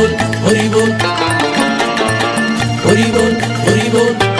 হরিবোল হরিবোল হরিবোল হরিবোল।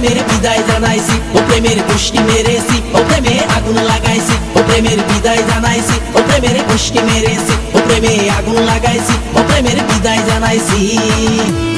প্রেমের বিদায় জানাইছি, ও প্রেমের পুষ্টি মেরেছি, ও প্রেমে আগুন লাগাইছি, ও প্রেমের বিদায় জানাইছি, ও প্রেমের পুষ্টি মেরেছি, ও প্রেমে আগুন লাগাইছি, ও প্রেমের বিদায় জানাইছি।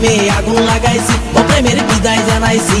প্রেমে আগুন লাগাইছি ও প্রেমের বিদায় জানাইছি।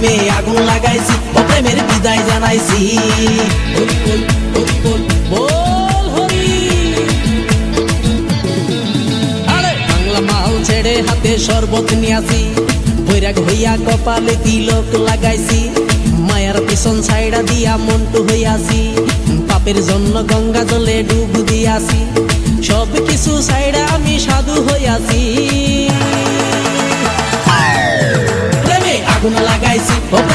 প্রেমে আগুন লাগাইছি ও প্রেমের বিদায় জানাইছি বল মাল ছেড়ে হাতে শরবত নিয়াছি বৈরাগ হইয়া কপালে তিলক লাগাইছি। মায়ার পিছন সাইডা দিয়া মন্টু হইয়াছি পাপের জন্য গঙ্গা জলে ডুব দিয়াছি সব কিছু সাইডা আমি সাধু হইয়াছি